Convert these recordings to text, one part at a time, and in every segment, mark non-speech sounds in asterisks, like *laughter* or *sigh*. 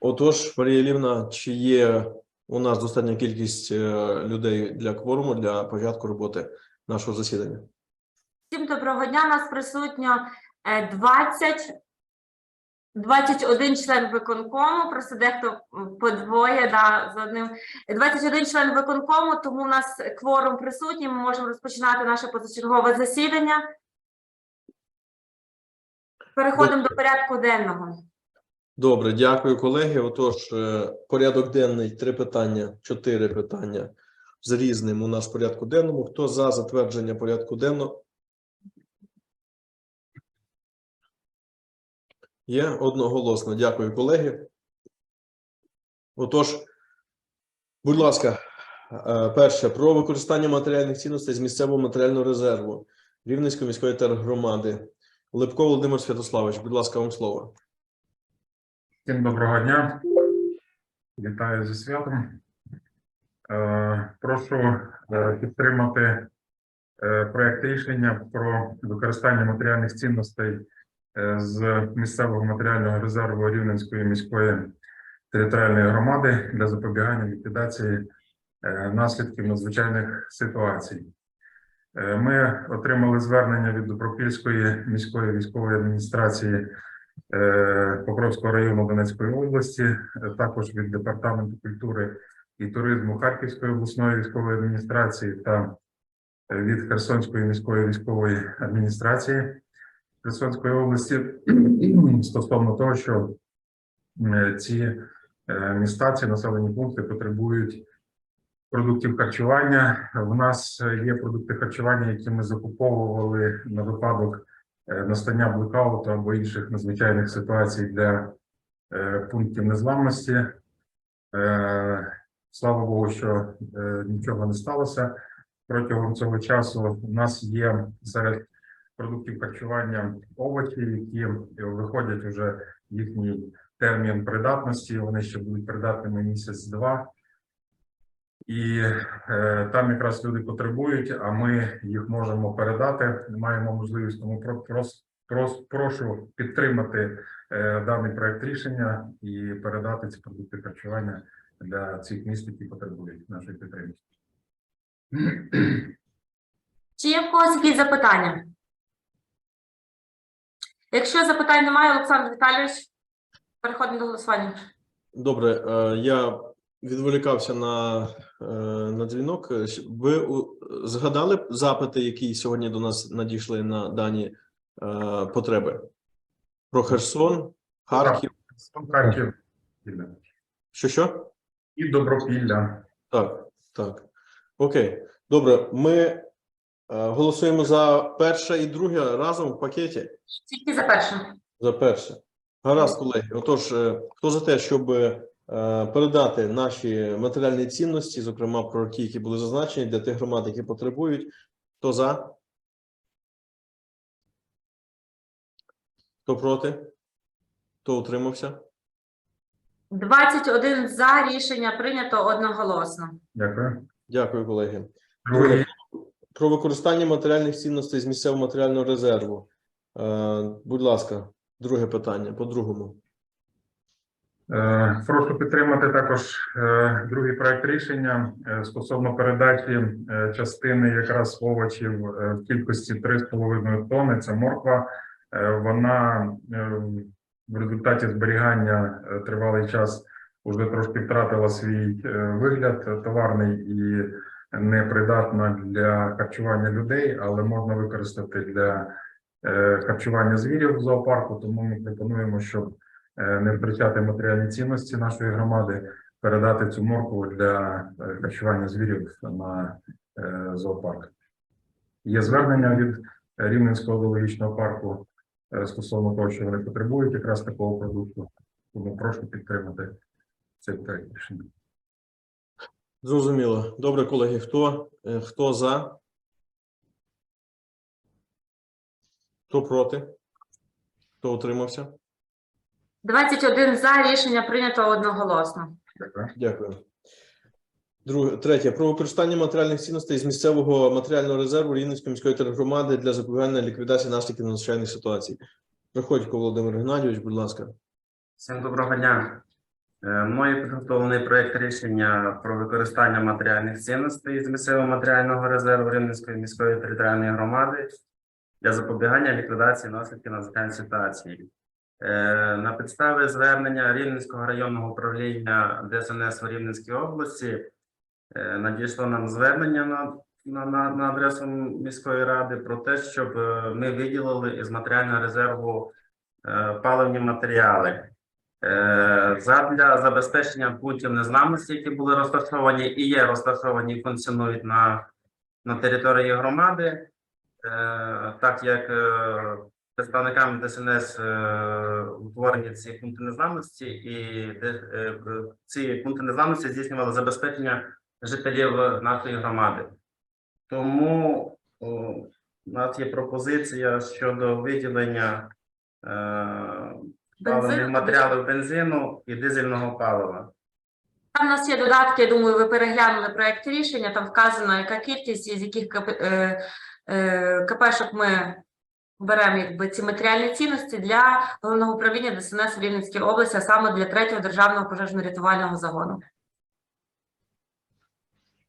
Отож, Марія Лівна, чи є у нас достатня кількість е, людей для кворуму для початку роботи нашого засідання? Всім доброго дня. У нас присутньо е, 20, 21 член виконкому, просто дехто по двоє да, з одним. 21 член виконкому, тому у нас кворум присутній. Ми можемо розпочинати наше позачергове засідання. Переходимо до порядку денного. Добре, дякую, колеги. Отож, е, порядок денний, три питання, чотири питання з різним у нас в порядку денному. Хто за затвердження порядку денного? Є одноголосно. Дякую, колеги. Отож, будь ласка, е, перше про використання матеріальних цінностей з місцевого матеріального резерву Рівненської міської тергромади. Липко Володимир Святославович, будь ласка, вам слово. Всім доброго дня. Вітаю зі святом. Е, Прошу е, підтримати е, проект рішення про використання матеріальних цінностей з місцевого матеріального резерву Рівненської міської територіальної громади для запобігання ліквідації наслідків надзвичайних ситуацій. Ми отримали звернення від Добропільської міської військової адміністрації Покровського району Донецької області, е, також від департаменту культури і туризму Харківської обласної військової адміністрації та е, від Херсонської міської військової адміністрації Херсонської області *clears throat* стосовно того, що е, ці е, міста, ці населені пункти потребують продуктів харчування. В нас е, є продукти харчування, які ми закуповували на випадок е, настання блекауту або інших надзвичайних ситуацій для е, пунктів незламності. Е, Слава Богу, що е, нічого не сталося. Протягом цього часу у нас є серед продуктів харчування овочі, які виходять вже їхній термін придатності. Вони ще будуть придатними місяць-два. І е, там якраз люди потребують, а ми їх можемо передати. Маємо можливість, тому про, прос, прос, прошу підтримати е, даний проект рішення і передати ці продукти харчування для цих міст, які потребують нашої підтримки. Чи є в когось якісь запитання? Якщо запитань немає, Олександр Віталійович, переходимо до голосування. Добре, е, я відволікався на, е, на дзвінок. Е, Ви згадали запити, які сьогодні до нас надійшли на дані е, потреби? Про Херсон, Харків. Сон Харків Що що? і Добропілля. Так, так. Окей. Добре, ми голосуємо за перше і друге разом в пакеті. Тільки за першим. За перше. Гаразд, колеги. Отож, хто за те, щоб передати наші матеріальні цінності, зокрема про ті, які були зазначені для тих громад, які потребують, хто за? Хто проти? Хто утримався? 21 за рішення прийнято одноголосно. Дякую. Дякую, колеги. Другий Про використання матеріальних цінностей з місцевого матеріального резерву. Е, Будь ласка, друге питання по другому. Е, Прошу підтримати також е, другий проект рішення е, стосовно передачі е, частини якраз овочів е, в кількості 3,5 тонни. Це морква. Е, Вона е, в результаті зберігання е, тривалий час вже трошки втратила свій е, вигляд е, товарний і непридатна для харчування людей, але можна використати для е, харчування звірів в зоопарку. Тому ми пропонуємо, щоб е, не втрачати матеріальні цінності нашої громади, передати цю моркву для е, харчування звірів на е, зоопарк. Є звернення від Рівненського зоологічного парку е, стосовно того, що вони потребують якраз такого продукту. Тому прошу підтримати цей проект рішення. Зрозуміло. Добре, колеги. Хто, е, хто за? Хто проти? Хто утримався? 21 за рішення прийнято одноголосно. Дякую. Дякую. Друге, третє. Про використання матеріальних цінностей з місцевого матеріального резерву Рівненської міської тергромади для запобігання ліквідації наслідків надзвичайних ситуацій. Приходько Володимир Геннадійович, будь ласка. Всім доброго дня. Е, Мною підготовлений проект рішення про використання матеріальних цінностей з місцевого матеріального резерву Рівненської міської територіальної громади для запобігання ліквідації наслідків надзвичайної ситуації. Е, На підставі звернення Рівненського районного управління ДСНС в Рівненській області е, надійшло нам звернення на, на, на, на адресу міської ради про те, щоб е, ми виділили із матеріального резерву паливні матеріали. Задля забезпечення пунктів незламності, які були розташовані і є розташовані і функціонують на, на території громади, так як представниками ДСНС е, утворені ці пункти незламності, і е, ці пункти незламності здійснювали забезпечення жителів нашої громади. Тому у нас є пропозиція щодо виділення е, паливних матеріалів бензину і дизельного палива. Там у нас є додатки, я думаю, ви переглянули проект рішення, там вказано, яка кількість, із яких КП, е, е, КПшок ми беремо якби, ці матеріальні цінності для головного управління ДСНС в Рівненській області, а саме для третього державного пожежно-рятувального загону.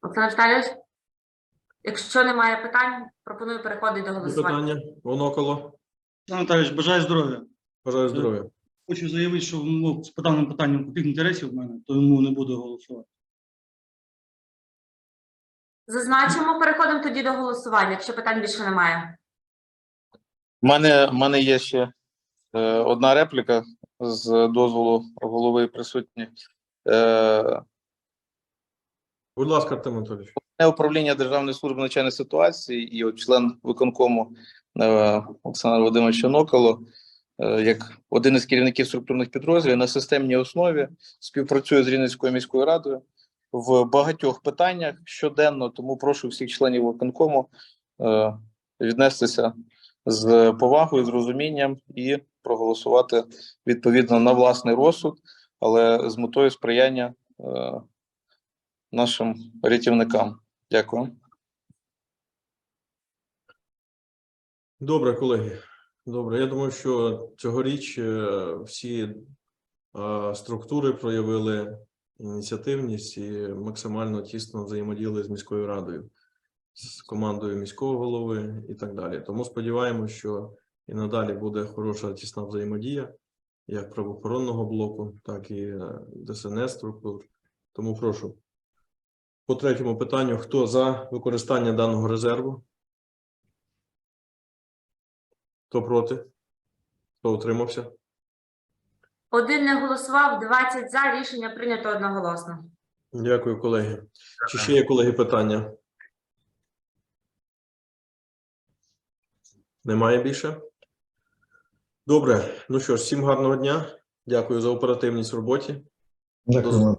Олександр Віталійович, якщо немає питань, пропоную переходити до голосування. Питання? Воно коло. Олександр Віталійович, бажаю здоров'я. Бажаю здоров'я. Хочу заявити, що ну, з даним питанням конфлікт інтересів в мене, тому не буду голосувати. Зазначимо, переходимо тоді до голосування, якщо питань більше немає. У мене, в мене є ще е, одна репліка з дозволу голови присутні. Е, Будь ласка, Артем Анатолійович. Управління Державної служби надзвичайних ситуацій і от член виконкому е, Олександр Володимирович Ноколо, е, як один із керівників структурних підрозділів на системній основі співпрацює з Рівненською міською радою в багатьох питаннях щоденно. Тому прошу всіх членів виконкому е, віднестися з повагою, з розумінням і проголосувати відповідно на власний розсуд, але з метою сприяння е, нашим рятівникам. Дякую. Добре, колеги. Добре. Я думаю, що цьогоріч е, всі е, структури проявили ініціативність і максимально тісно взаємодіяли з міською радою, з командою міського голови і так далі. Тому сподіваємося, що і надалі буде хороша тісна взаємодія як правоохоронного блоку, так і е, ДСНС структур. Тому прошу. По третьому питанню: хто за використання даного резерву? Хто проти? Хто утримався? Один не голосував, 20 за. Рішення прийнято одноголосно. Дякую, колеги. Чи ще є колеги питання? Немає більше? Добре. Ну що ж, всім гарного дня. Дякую за оперативність в роботі. Дякую.